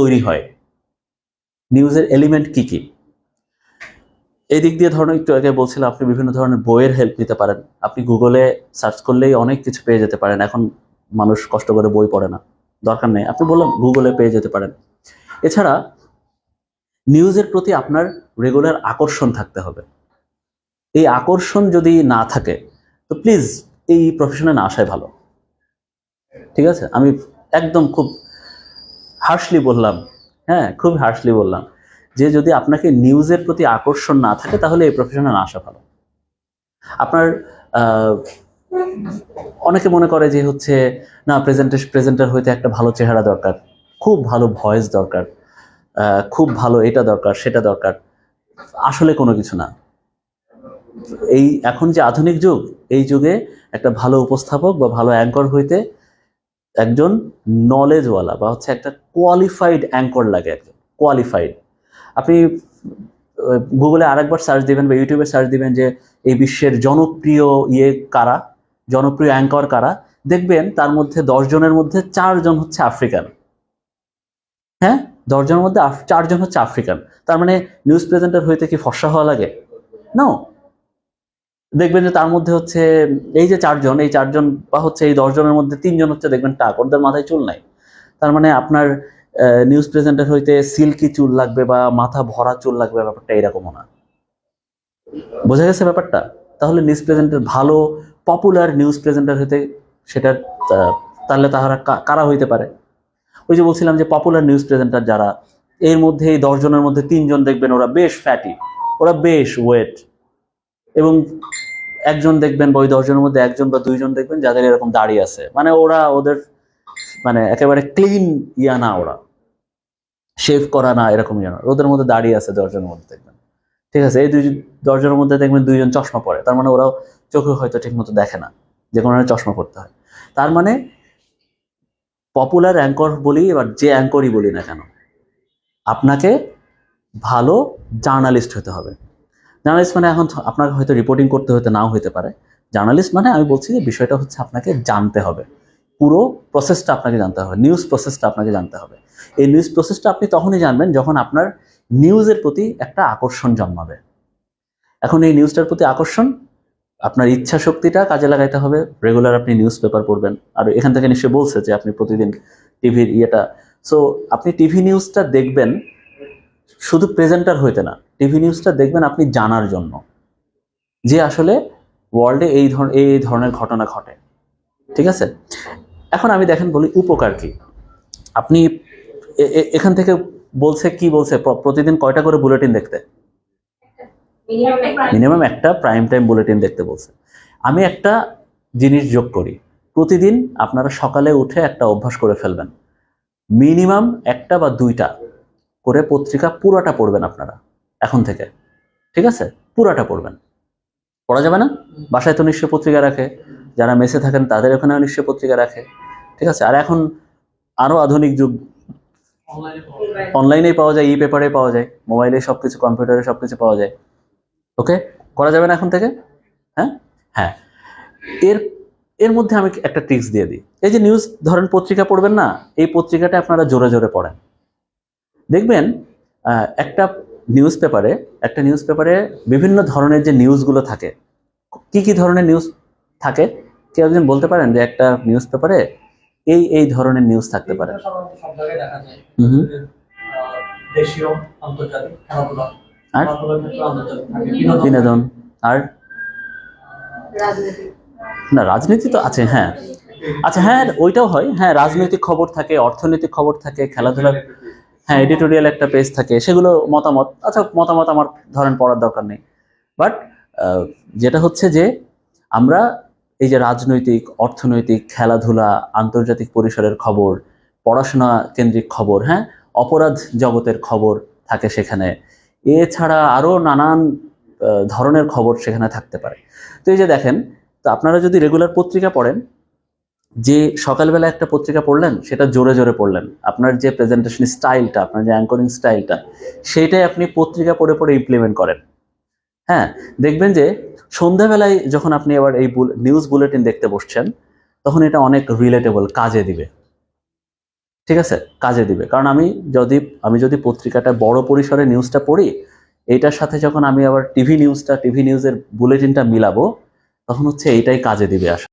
তৈরি হয়। নিউজের এলিমেন্ট কি কি? এই দিক দিয়ে ধরুন একটু আগে বলছিলাম, আপনি বিভিন্ন ধরনের বইয়ের হেল্প নিতে পারেন। আপনি গুগলে সার্চ করলেই অনেক কিছু পেয়ে যেতে পারেন। এখন মানুষ কষ্ট করে বই পড়ে না। দরকার নেই। আপনি বললাম গুগলে পেয়ে যেতে পারেন। এছাড়া নিউজের প্রতি আপনার রেগুলার আকর্ষণ থাকতে হবে। এই আকর্ষণ যদি না থাকে, তো প্লিজ এই প্রফেশনে না আসাই ভালো। ঠিক আছে? আমি একদম খুব হার্শলি বললাম হ্যাঁ খুব হার্শলি বললাম। যে যদি আপনাকে নিউজের প্রতি আকর্ষণ না থাকে, তাহলে এই প্রফেশনে না আসা ভালো। আপনার অনেকে মনে করে যে হচ্ছে, না প্রেজেন্টেশন প্রেজেন্টার হইতে একটা ভালো চেহারা দরকার। খুব ভালো ভয়েস দরকার। খুব ভালো এটা দরকার, সেটা দরকার। আসলে কোনো কিছু না। এই এখন যে আধুনিক যুগ, এই যুগে একটা ভালো উপস্থাপক বা ভালো অ্যাঙ্কর হইতে একজন নলেজওয়ালা বা হচ্ছে একটা কোয়ালিফাইড অ্যাঙ্কর লাগে একজন কোয়ালিফাইড আপনি গুগলে আরেকবার সার্চ দিবেন বা ইউটিউবে সার্চ দিবেন যে এই বিশ্বের জনপ্রিয় ইয়ে কারা, জনপ্রিয় অ্যাঙ্কর কারা, দেখবেন তার মধ্যে দশ জনের মধ্যে চারজন হচ্ছে আফ্রিকান হ্যাঁ? দশজনের মধ্যে চারজন হচ্ছে আফ্রিকান তার মানে নিউজ প্রেজেন্টার হইতে কি ফর্সা হওয়া লাগে? নো দেখবেন যে তার মধ্যে হচ্ছে, এই যে চারজন, এই চারজন বা হচ্ছে এই দশজনের মধ্যে তিনজন হচ্ছে দেখবেন টাক, ওদের মাথায় চুল নাই। তার মানে আপনার নিউজ প্রেজেন্টার হইতে সিল্কি চুল লাগবে বা মাথা ভরা চুল লাগবে ব্যাপারটা এরকমও না। বোঝা গেছে ব্যাপারটা? তাহলে নিউজ প্রেজেন্টার ভালো পপুলার নিউজ প্রেজেন্টার হইতে সেটার তাহলে তাহারা কারা হইতে পারে? ওই যে বলছিলাম যে পপুলার নিউজ প্রেজেন্টার যারা, এর মধ্যে এই দশজনের মধ্যে তিনজন দেখবেন ওরা বেশ ফ্যাটি ওরা বেশ ওয়েট এবং একজন দেখবেন বা ওই দশজনের মধ্যে একজন বা দুইজন দেখবেন যাদের এরকম দাড়ি আছে। মানে ওরা ওদের মানে একেবারে ক্লিন ইয়া না ওরা। শেভ করা না এরকম ইয়া না। ওদের মধ্যে দাড়ি আছে দশজনের মধ্যে দেখবেন। ঠিক আছে? এই দুই দশজনের মধ্যে দেখবেন দুইজন চশমা পরে। তার মানে ওরাও চোখে হয়তো ঠিক মতো দেখে না যে কোনো চশমা পড়তে হয়। তার মানে পপুলার অ্যাঙ্কর বলি এবার যে অ্যাঙ্করই বলি না কেন, আপনাকে ভালো জার্নালিস্ট হতে হবে। জার্নালিস্ট মানে এখন আপনাকে হয়তো রিপোর্টিং করতে হতে নাও হতে পারে। জার্নালিস্ট মানে আমি বলছি যে বিষয়টা হচ্ছে আপনাকে জানতে হবে। পুরো প্রসেসটা আপনাকে জানতে হবে। নিউজ প্রসেসটা আপনাকে জানতে হবে। এই নিউজ প্রসেসটা আপনি তখনই জানবেন যখন আপনার নিউজের প্রতি একটা আকর্ষণ জন্মাবে। এখন এই নিউজটার প্রতি আকর্ষণ, আপনার ইচ্ছা শক্তিটা কাজে লাগাইতে হবে। রেগুলার আপনি নিউজ পেপার পড়বেন। আর এখান থেকে নিশ্চয়ই বলছে যে আপনি প্রতিদিন টিভির ইয়েটা। সো আপনি টিভি নিউজটা দেখবেন, শুধু প্রেজেন্টার হইতে না। টিভি নিউজটা দেখবেন আপনি জানার জন্য যে আসলে ওয়ার্ল্ডে এই ধরনের এই ধরনের ঘটনা ঘটে। ঠিক আছে? এখন আমি দেখেন বলি উপকার কি? আপনি এখান থেকে বলছে কি বলছে? প্রতিদিন কয়টা করে বুলেটিন দেখতে? মিনিমাম একটা প্রাইম টাইম বুলেটিন দেখতে বলছে। আমি একটা জিনিস যোগ করি। প্রতিদিন আপনারা সকালে উঠে একটা অভ্যাস করে ফেলবেন। মিনিমাম একটা বা দুইটা করে পত্রিকা পুরাটা পড়বেন আপনারা। এখন থেকে। ঠিক আছে? পুরাটা পড়বেন। পড়া যাবে না? বাসায় তো নিশ্চয় পত্রিকা রাখে। যারা মেসে থাকেন তাদের ওখানেও নিশ্চয় পত্রিকা রাখে। ঠিক আছে? আর এখন আরও আধুনিক যুগ। অনলাইনেই পাওয়া যায় ই পেপারে পাওয়া যায় মোবাইলে সব কিছু কম্পিউটারে সব কিছু পাওয়া যায়। ওকে করা যাবে না এখন থেকে? হ্যাঁ? হ্যাঁ। এর এর মধ্যে আমি একটা ট্রিক্স দিয়ে দিই। এই যে নিউজ ধরেন পত্রিকা পড়বেন না, এই পত্রিকাটা আপনারা জোরে জোরে পড়েন। দেখবেন একটা নিউজ পেপারে একটা নিউজ পেপারে বিভিন্ন ধরনের যে নিউজগুলো থাকে কি কি ধরনের নিউজ থাকে কেউ একজন বলতে পারেন যে একটা নিউজ পেপারে এই এই ধরনের নিউজ থাকতে পারে। আর? বিনোদন। আর? না রাজনীতি তো আছে হ্যাঁ। আচ্ছা হ্যাঁ ওইটাও হয়। হ্যাঁ রাজনৈতিক খবর থাকে অর্থনৈতিক খবর থাকে খেলাধুলার হ্যাঁ এডিটোরিয়াল একটা পেজ থাকে, সেগুলো মতামত। আচ্ছা মতামত আমার ধরেন পড়ার দরকার নেই। বাট যেটা হচ্ছে যে, আমরা এই যে রাজনৈতিক, অর্থনৈতিক, খেলাধুলা, আন্তর্জাতিক পরিসরের খবর, পড়াশোনা কেন্দ্রিক খবর হ্যাঁ অপরাধ জগতের খবর থাকে সেখানে। এছাড়া আরও নানান ধরনের খবর সেখানে থাকতে পারে। তো এই যে দেখেন, তো আপনারা যদি রেগুলার পত্রিকা পড়েন যে সকালবেলা একটা পত্রিকা পড়লেন, সেটা জোরে জোরে পড়লেন। আপনার যে প্রেজেন্টেশন স্টাইলটা আপনার যে অ্যাঙ্করিং স্টাইলটা সেইটাই আপনি পত্রিকা পড়ে পড়ে ইমপ্লিমেন্ট করেন। হ্যাঁ দেখবেন যে সন্ধ্যাবেলায় যখন আপনি আবার এই নিউজ বুলেটিন দেখতে বসছেন, তখন এটা অনেক রিলেটেবল কাজে দিবে। ঠিক আছে? কাজে দিবে। কারণ আমি যদি আমি যদি পত্রিকাটা বড় পরিসরে নিউজটা পড়ি এইটার সাথে যখন আমি আবার টিভি নিউজটা টিভি নিউজের বুলেটিনটা মিলাবো, তখন হচ্ছে এইটাই কাজে দিবে আসলে